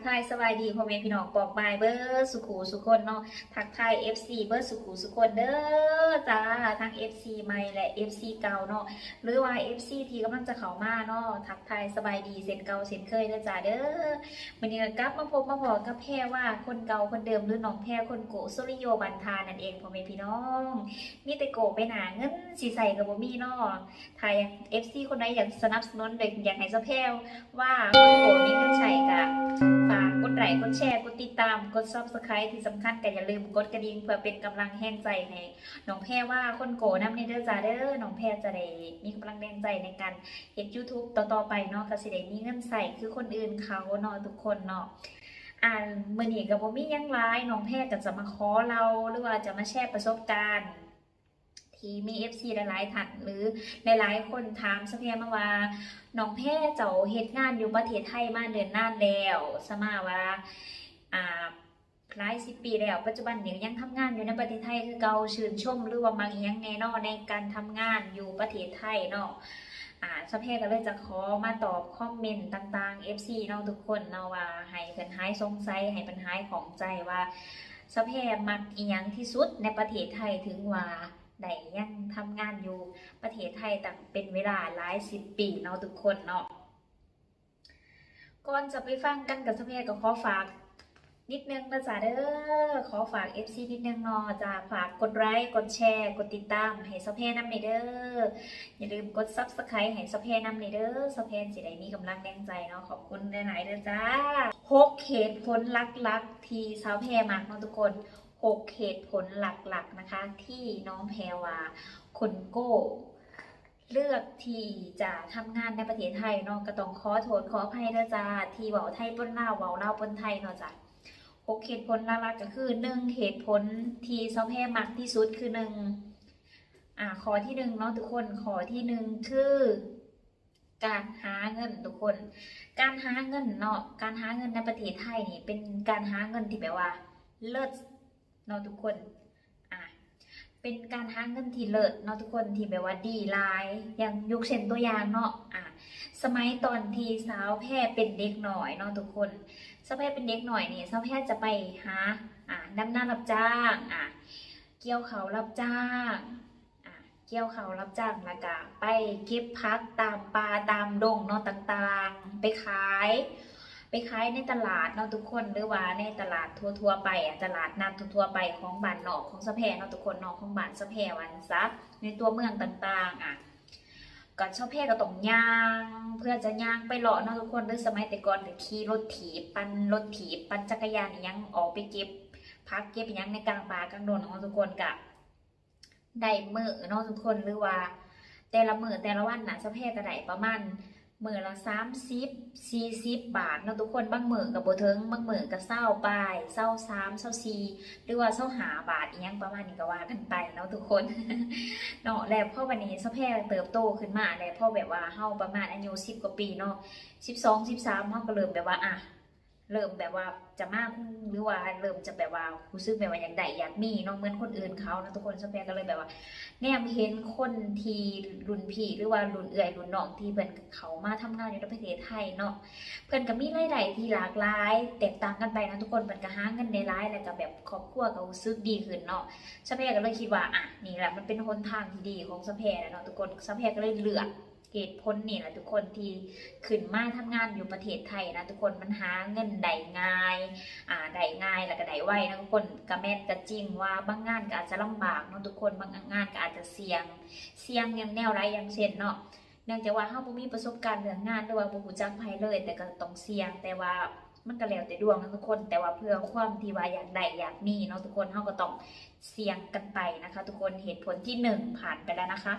กทายสบายดีพ่อแม่พี่น้องปอกบายเบอร์สุขูสุคนเนาะทักทาย FC เบอร์สุขูสุคนเด้อจ้าทั้ง FC ใหม่และ FC เก่าเนาะหรือว่า FC ที่กำลังจะเข้ามาเนาะทักทายสบายดีเซนเก่าเซนเคยเด้อจ้าเด้อวันนี้ก็กลับมาพบมาพอกับแพรว่าคนเก่าคนเดิมหรือน้องแพรคนโกสุริโยบันทานั่นเองพ่อแม่พี่น้องมีแต่โกไปหนาเงินสีใสกับบ่มีเนาะถ้าอย FC คนใดอยากสนับสนุนเด็กอยากให้สะแพรว่าคนโกมีเงินใช้กะฝากกดไลค์กดแชร์กดติดตามกด subscribe ที่สำคัญก็อย่าลืมกดกระดิ่งเพื่อเป็นกำลังแห่งใจให้น้องแพรว่าคนโกน้ำในเด้อจ้าเด้อน้องแพรจะได้มีกำลังแรงใจในการเฮ็ด YouTube ต่อๆไปเนาะก็สิได้มีเงินใส่คือคนอื่นเขาเนาะทุกคนเนาะอ่านมื้อนี้ก็บ่มียังหลายน้องแพรก็จะมาขอเราหรือว่าจะมาแชร์ประสบการณ์ ที่มี FC หลายๆท่านหรือหลายๆคนถามสเพียมาว่าน้องแพรเจ้าเฮ็ดงานอยู่ประเทศไทยมาเดือนนานแล้วสมาว่าอ่าหลายสิบปีแล้วปัจจุบันเนี่ยยังทำงานอยู่ในประเทศไทยคือเกาชื่นชมหรือว่ามักยังแน่นอนในการทำงานอยู่ประเทศไทยเนาะอ่าสเพก็เลยจะขอมาตอบคอมเมนต์ต่างๆ FC เนาะทุกคนเนาะว่าให้เพิ่นหายสงสัยให้เพิ่นหายของใจว่าสเพมักอีหยังที่สุดในประเทศไทยถึงว่า ได้ยังทำงานอยู่ประเทศไทยตั้งเป็นเวลาหลายสิบปีเนาะทุกคนเนาะก่อนจะไปฟังกันกับสเพียก็ขอฝากนิดนึงนะจ๊ะเด้อ ขอฝาก FC นิดนึงเนาะจ้ะฝากกดไลค์ กดแชร์ กดติดตาม ให้สเพียนำในเด้อ อย่าลืมกด Subscribe ให้สเพียนำในเด้อสเพียสิได้มีกำลังแรงใจเนาะ ขอบคุณหลายๆเด้อจ้าหกเหตุผลลักๆ ที่สาวแพรมักเนาะทุกคน หกเหตุผลหลักๆนะคะ ที่น้องแพรวาคนโก้เลือกที่จะทำงานในประเทศไทยเนาะก็ต้องขอโทษขออภัยนะจ๊ะที่เว้าไทยปนลาวเว้าลาวปนไทยเนาะจ้ะหกเหตุผลหลักๆก็คือหนึ่งเหตุผลที่ซาแพรมักที่สุดคือหนึ่งอ่าขอที่หนึ่งเนาะทุกคนขอที่หนึ่งคือการหาเงินทุกคน การหาเงินเนาะการหาเงินในประเทศไทยนี่เป็นการหาเงินที่แบบว่า เลิศ เนาะทุกคนอ่าเป็นการหาเงินที่เลิศเนาะทุกคนที่แบบว่าดีหลายอย่างยกเช่นตัวอย่างเนาะอะสมัยตอนที่สาวแพรเป็นเด็กหน่อยเนาะทุกคนสาวแพรเป็นเด็กหน่อยนี่สาวแพรจะไปหาอะดำน้ารับจ้างอะเกี่ยวเขารับจ้างอะเกี่ยวเขารับจ้างแล้วก็ไปเก็บพักตามป่าตามดงเนาะต่างๆ ไปขาย ไปขายในตลาดเนาะทุกคนหรือว่าในตลาดทั่วๆไปอะตลาดนัดทั่วๆไปของบ้านนอกของสะแพเนาะทุกคนนาะของบ้านสะแพวันซะในตัวเมืองต่างๆอะก็ชอบแพก็ต้องย่าง เพื่อจะย่างไปเลาะเนาะทุกคนด้วยสมัยแต่ก่อนก็ขี่รถถีบปั่นรถถีบปั่นจักรยานยังออกไปเก็บพักเก็บยังในกลางป่ากลางดงเนาะทุกคนกะได้มือเนาะทุกคนหรือว่า แต่ละมือแต่ละวันน่ะสะแพก็ได้ประมาณ มือละสามสิบสี่สิบบาทเนาะทุกคนบางมือกับโบเทิงบางมือกับเศร้าปลายเศร้าสามเศร้าสี่หรือว่าเศร้าหาบาทอีกยังประมาณนี้ก็ว่ากันไปเนาะทุกคนเนาะแล้วพ่อวันนี้สะแพรเติบโตขึ้นมาแล้วพ่อแบบว่าเฮาประมาณอายุสิบกว่าปีเนาะสิบสองสิบสามเฮาก็เริ่มแบบว่าอะ เริ่มแบบว่าจะมากหรือว่าเริ่มจะแบบว่ารู้สึกแบบว่าอยากได้อยากมีเนาะเหมือนคนอื่นเขานะทุกคนสะแพรก็เลยแบบว่า แนมเห็นคนทีรุ่นพี่หรือว่ารุ่นเอื่อยรุ่นน้องที่เพิ่นเขามาทำงานอยู่ในประเทศไทยเนาะเพิ่นก็มีรายได้ที่หลากหลายแตกต่างกันไปนะทุกคนเพิ่นก็หาเงินได้ายแล้วก็แบบครอบครัวก็รู้สึกดีขึ้นเนาะสะเพก็เลยคิดว่าอะนี่แหละมันเป็นหนทางที่ดีของสะเพนะเนาะทุกคนสะเพก็เลยเลือก เหตุผลนี่แหละทุกคนที่ขึ้นมาทำงานอยู่ประเทศไทยนะทุกคนมันหาเงินได้ง่ายอ่าได้ง่ายแล้วก็ได้ไวนะทุกคนก็แม่นก็จริงว่าบางงานก็อาจจะลำบากเนาะทุกคนบางงานก็อาจจะเสี่ยง เสี่ยงอย่างแนวไรอย่างเช่นเนาะเนื่องจากว่าเฮาบ่มีประสบการณ์เรื่องงานหรือว่าบ่รู้จักไผเลย แต่ก็ต้องเสี่ยงแต่ว่า มันก็แล้วแต่ดวงนะทุกคน แต่ว่าเพื่อความที่ว่าอยากได้อยากมีเนาะทุกคนเฮาก็ต้องเสี่ยงกันไปนะคะ ทุกคนเหตุผลที่หนึ่งผ่านไปแล้วนะคะ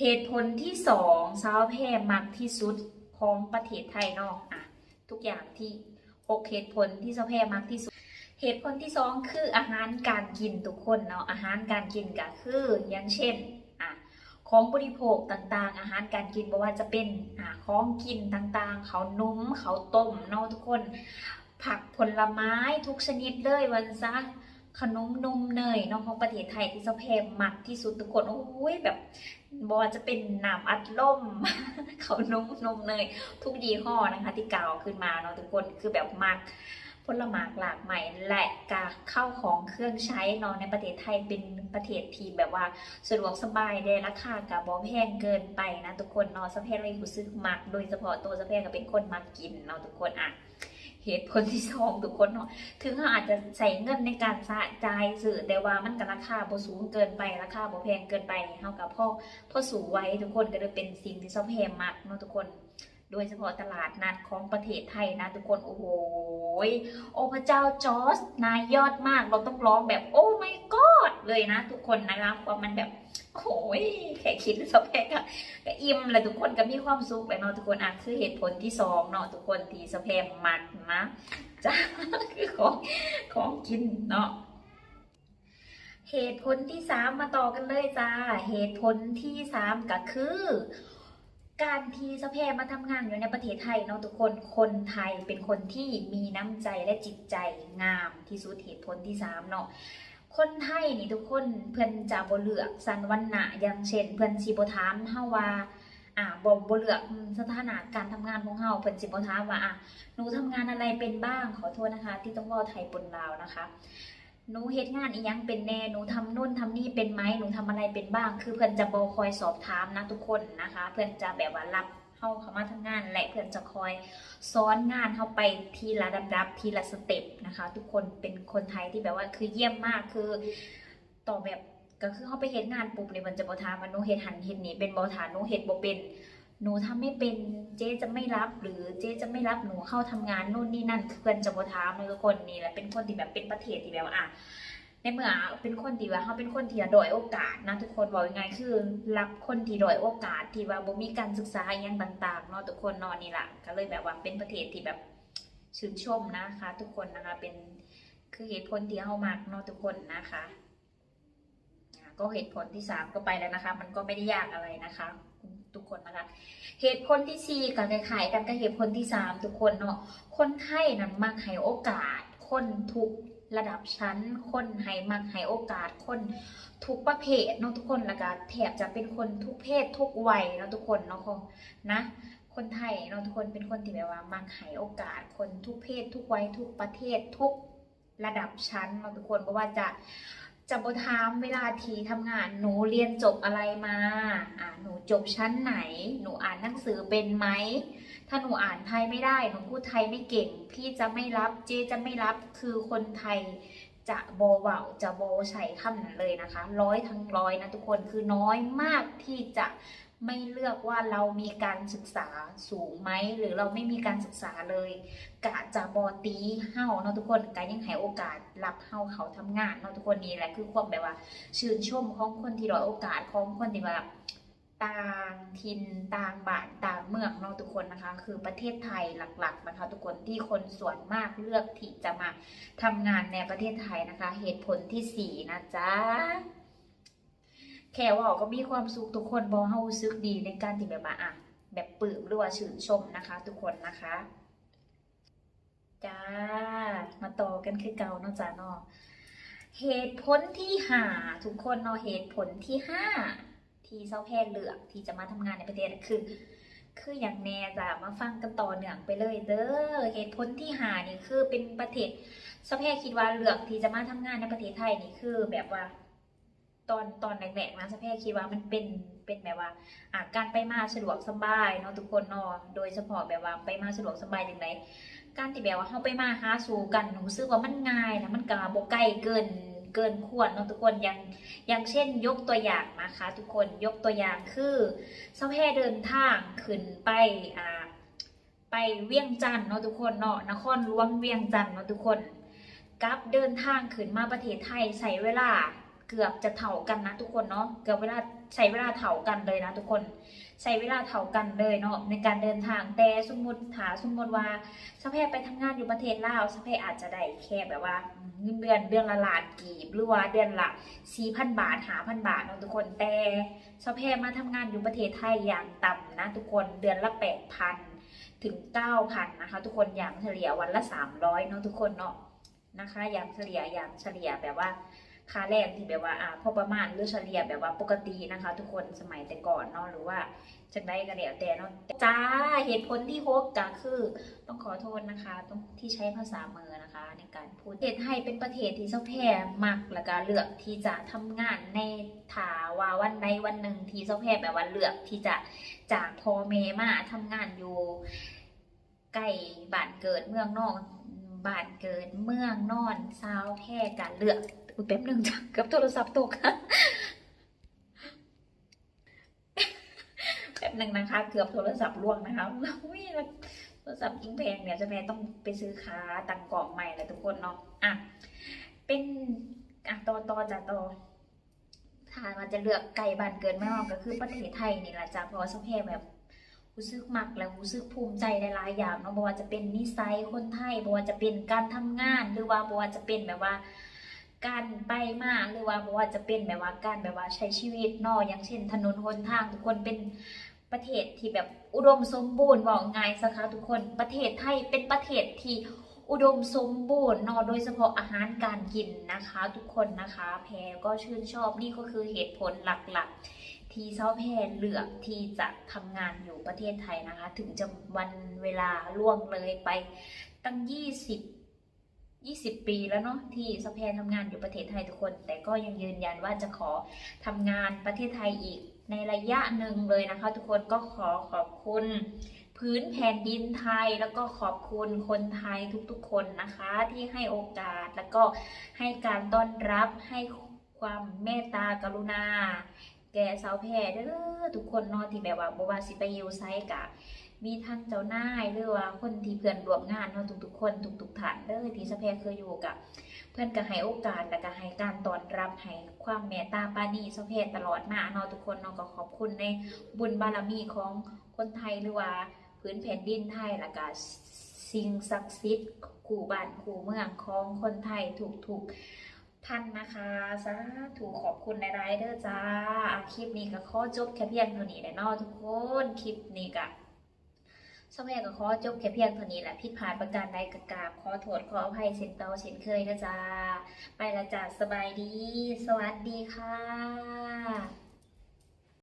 เหตุผลที่สองสาวแพรมักที่สุดของประเทศไทยเนาะอะทุกอย่างที่หกเหตุผลที่สาวแพรมักที่สุดเหตุผลที่สองคืออาหารการกินทุกคนเนาะอาหารการกินก็คืออย่างเช่น ของบริโภคต่างๆ อาหารการกินบ่ว่าจะเป็นของกินต่างๆ เขานุ่มเขาต้มเนาะทุกคน ผักผลไม้ทุกชนิดเลยวันซะขนมนมเนยเนาะของประเทศไทยที่เซาแพงมักที่สุดทุกคนโอ้ยแบบบอจะเป็นน้ำอัดลมเขานมนมเนยทุกยี่ห้อนะคะ ที่กล่าวขึ้นมาเนาะทุกคนคือแบบมัก ผลไม้หลากใหม่และกาเข้าของเครื่องใช้เนาะในประเทศไทยเป็นประเทศที่แบบว่าสะดวกสบายได้ราคากับบอแพงเกินไปนะทุกคนเนาะสะแพงเลยรู้สึกมักโดยเฉพาะตัวสะแพงก็เป็นคนมักกินเนาะทุกคนอะเหตุผลที่สองทุกคนเนาะถึงเขาอาจจะใส่เงินในการสะใจสื่อแต่ว่ามันก็ราคาบ่สูงเกินไปราคาบ่แพงเกินไปเท่ากับพ่อพ่อสูงไว้ทุกคนก็เลยเป็นสิ่งที่ชอบแพงมากเนาะทุกคน โดยเฉพาะตลาดนัดของประเทศไทยนะทุกคน โอ้โห โอ้พระเจ้าจอร์สนายยอดมาก เราต้องร้องแบบโอ้ my god เลยนะ ทุกคนนะคะว่ามันแบบโอ้ยแค่คิดแล้วชอบแพงอะก็อิ่มเลยทุกคนก็มีความสุขเลยเนาะทุกคนอะคือเหตุผลที่สองเนาะทุกคนที่สแพมมักนะจ้าคือของของกินเนาะเหตุผลที่สามมาต่อกันเลยจ้า เหตุผลที่สามก็คือ การที่สแพมาทำงานอยู่ในประเทศไทยเนาะทุกคน คนไทยเป็นคนที่มีน้ำใจและจิตใจงามที่สุดเหตุผลที่สามเนาะคนไทยนี่ทุกคนเพื่อนจะบ่เลือกสันวันหนะอย่างเช่น เพื่อนสิบ่ถามเฮาว่าอ่าบ่บ่เลือกสถานะการทำงานของเฮาเพิ่นสิบ่ถามว่าอะหนูทำงานอะไรเป็นบ้างขอโทษนะคะ ที่ต้องเว่าไทยปนลาวนะคะ หนูเฮ็ดงานอียังเป็นแน่หนูทำนู่นทำนี่เป็นไหมหนูทำอะไรเป็นบ้าง คือเพื่อนจะบอคอยสอบถามนะทุกคนนะคะ เพื่อนจะแบบว่ารับเข้าเข้ามาทำงาน และเพื่อนจะคอยซ้อนงานเข้าไปทีละดับดับทีละสเต็ปนะคะ ทุกคนเป็นคนไทยที่แบบว่าคือเยี่ยมมากคือต่อแบบก็คือเขาไปเฮ็ดงานปุ๊บเนี่ยมันจะบอถามว่าหนูเฮ็ดหันเฮ็ดนี่เป็นบอถามหนูเฮ็ดบ่เป็น หนูทำไม่เป็นเจ๊จะไม่รับ หรือเจ๊จะไม่รับหนูเข้าทำงานนู่นนี่นั่นคือเพื่อนจะบ่ถามเลยทุกคนนี่แหละเป็นคนที่แบบเป็นประเทศที่แบบอะในเมื่อเป็นคนที่ว่าเขาเป็นคนที่ด้อยโอกาสนะทุกคนบอกยังไงคือ รับคนที่ด้อยโอกาสที่ว่าบ่มีการศึกษาอย่างต่างๆเนาะทุกคนนอนนี่แหละก็เลยแบบว่าเป็นประเทศที่แบบชื่นชมนะคะ ทุกคนนะคะเป็นคือเหตุผลที่เขามากเนาะทุกคนนะคะก็เหตุผลที่สามก็ไปแล้วนะคะ มันก็ไม่ได้ยากอะไรนะคะ ทุกคนนะคะเหตุผลที่สี่ก็คล้ายๆกันกับเหตุผลที่สามทุกคนเนาะคนไทยนั้นมักให้โอกาส คนทุกระดับชั้น คนให้มักให้โอกาส คนทุกประเภทเนาะทุกคนแล้วก็แถบจะเป็นคนทุกเพศทุกวัยเนาะทุกคนเนาะนะคนไทยเนาะทุกคนเป็นคนที่แบบว่ามักให้โอกาส คนทุกเพศ ทุกวัยทุกประเทศทุกระดับชั้นเนาะทุกคนเพราะว่าจะ จะบถามเวลาทีทำงานหนูเรียนจบอะไรมาอ่าหนูจบชั้นไหน หนูอ่านหนังสือเป็นไหม ถ้าหนูอ่านไทยไม่ได้ หนูพูดไทยไม่เก่ง พี่จะไม่รับ เจจะไม่รับ คือคนไทยจะโบเว่าจะโบใช้คำนั้นเลยนะคะ ร้อยทั้งร้อยนะทุกคน คือน้อยมากที่จะ ไม่เลือกว่าเรามีการศึกษาสูงไหม หรือเราไม่มีการศึกษาเลย กะจะบอตีเฮาเนาะทุกคนกะยังให้โอกาสรับเฮาเขาทำงานเนาะทุกคนนี่แหละคือความแบบว่า ชื่นชมของคนที่ด้อยโอกาสของคนที่แบบต่างถิ่นต่างบ้านต่างเมืองเนาะทุกคนนะคะ คือประเทศไทยหลักๆนะคะ ทุกคนที่คนส่วนมากเลือกที่จะมาทำงานในประเทศไทยนะคะ เหตุผลที่สี่นะจ๊ะ แค่ว่าก็มีความสุขทุกคนบอเฮารู้สึกดีในการที่แบบว่าอะแบบปลื้มหรือว่าชื่นชมนะคะ ทุกคนนะคะจ้ามาต่อกันคือเก่าเนาะจ้าเนาะเหตุผลที่ห้าทุกคนเนาะเหตุผลที่ห้าที่เซาแพทย์เลือกที่จะมาทำงานในประเทศคือ คืออย่างแน่จ้ะมาฟังกันต่อเนื่องไปเลยเด้อเหตุผลที่ห้านี่คือเป็นประเทศเซาแพทย์คิดว่าเลือกที่จะมาทำงานในประเทศไทยนี่คือ แบบว่า ตอนตอนแรกๆนะเซาแพคิดว่ามันเป็นเป็นแบบว่าอะการไปมาสะดวกสบายเนาะทุกคนเนาะโดยเฉพาะแบบว่าไปมาสะดวกสบายอย่างไรการที่แบบว่าเขาไปมาหาสู่กันหนูรู้สึกว่ามันง่ายนะมันกะบกใกล้เกินเกินควรเนาะทุกคนอย่างอย่างเช่นยกตัวอย่างนะคะ ทุกคนยกตัวอย่างคือสาแพรเดินทางขึ้นไปอ่าไปเวียงจันทน์เนาะทุกคนเนาะนครหลวงเวียงจันทน์เนาะทุกคนกับเดินทางขึ้นมาประเทศไทยใช้เวลา เกือบจะเท่ากันนะทุกคนเนาะเกือบเวลาใช้เวลาเท่ากันเลยนะทุกคนใช้เวลาเท่ากันเลยเนาะในการเดินทางแต่สมมติถาสมมติว่าสะเพไปทำงานอยู่ประเทศลาวสะเพอาจจะได้แค่แบบว่าเงินเดือนเดือนละล้านกีบหรือว่าเดือนละสี่พันบาทหาพันบาทเนาะทุกคนแต่สะเพมาทำงานอยู่ประเทศไทยอย่างต่ำนะทุกคนเดือนละแปดพันถึงเก้าพันนะคะทุกคนอย่างเฉลี่ยวันละสามร้อยเนาะทุกคนเนาะนะคะอย่างเฉลี่ยอย่างเฉลี่ยแบบว่า ค่าแรงที่แบบว่าอ่าพอประมาณหรือเฉลี่ยแบบว่าปกตินะคะ ทุกคนสมัยแต่ก่อนเนาะหรือว่าจังได้ก็แล้วแต่เนาะจ้าเหตุผลที่โฮกก็คือต้องขอโทษนะคะต้องที่ใช้ภาษามือนะคะ ในการพูดประเทศไทยเป็นประเทศที่เจ้าแพร่มักแล้วก็เลือกที่จะทำงานในถาว่าวันใดวันหนึ่งที่เจ้าแพร่แบบว่าเลือกที่จะจากพ่อแม่มาทำงานอยู่ใกล้บ้านเกิดเมืองนอกบ้านเกิดเมืองนอนซาวแพร่การเลือก อุ๊ยแป๊บหนึ่งจ้ะเกับโทรศัพท์ตกแป๊บหนึ่งนะคะ เกือบโทรศัพท์ล่วงนะคะอุ้ยโทรศัพท์ยิ่งแพงเนี่ยจะแม่ต้องไปซื้อค้าตังกล่องใหม่เลยทุกคนเนาะอะเป็นอะต่อต่อจากต่อถ้ามันจะเลือกไก่บ้านเกินไม่ออกก็คือประเทศไทยนี่แหละจ้ะเพราะว่าสเพแบบรู้สึกมักและรู้สึกภูมิใจหลายๆอย่างเนาะบ่ว่าจะเป็นนิสัยคนไทยบ่ว่าจะเป็นการทำงาน หรือว่าบ่ว่าจะเป็นแบบว่า การไปมาหรือว่าบ่ว่าจะเป็นแบบว่าการแบบว่าใช้ชีวิตเนาะอย่างเช่น ถนนหนทาง ทุกคนเป็นประเทศที่แบบอุดมสมบูรณ์บอกง่ายสักคะทุกคนประเทศไทยเป็นประเทศที่อุดมสมบูรณ์เนาะโดยเฉพาะอาหารการกินนะคะ ทุกคนนะคะ แพรก็ชื่นชอบนี่ก็คือเหตุผลหลักๆ ที่เซาแพรเลือกที่จะทำงานอยู่ประเทศไทยนะคะ ถึงจะวันเวลาล่วงเลยไปตั้ง 20 20 ปีแล้วเนาะที่สแพรทำงานอยู่ประเทศไทยทุกคน แต่ก็ยังยืนยันว่าจะขอทำงานประเทศไทยอีกในระยะหนึ่งเลยนะคะ ทุกคนก็ขอขอบคุณพื้นแผ่นดินไทยแล้วก็ขอบคุณคนไทยทุกๆคนนะคะที่ให้โอกาสแล้วก็ให้การต้อนรับให้ความเมตตากรุณา แก่สาวแพรเด้อทุกคนนาะที่แบบว่าบ่ว่าสิไปยูไซกะ มีทั้งเจ้านายหรือว่าคนที่เพื่อนร่วมงานเนาะทุกๆคนทุกๆท่านเด้อที่สะเพเคยอยู่กับเพื่อนก็ให้โอกาสและก็ให้การต้อนรับให้ความเมตตาปานีสะเพตลอดมาเนาะทุกคนเนาะก็ขอบคุณในบุญบารมีของคนไทยหรือว่าพื้นแผ่นดินไทยและก็สิ่งศักดิ์สิทธิ์คู่บ้านคู่เมืองของคนไทยทุกๆท่านนะคะสาธุขอบคุณในรายๆเด้อจ้า คลิปนี้ก็ข้อจบแค่เพียงเท่านี้แหละเนาทุกคน คลิปนี้ก็ สมัยก็ขอจบแค่เพียงเท่านี้แหละผิดพลาดประการใดกกราบขอโทษขออภัยเซนเตาเช่นเคยนะจ๊ะไปละจ้าสบายดี สวัสดีค่ะ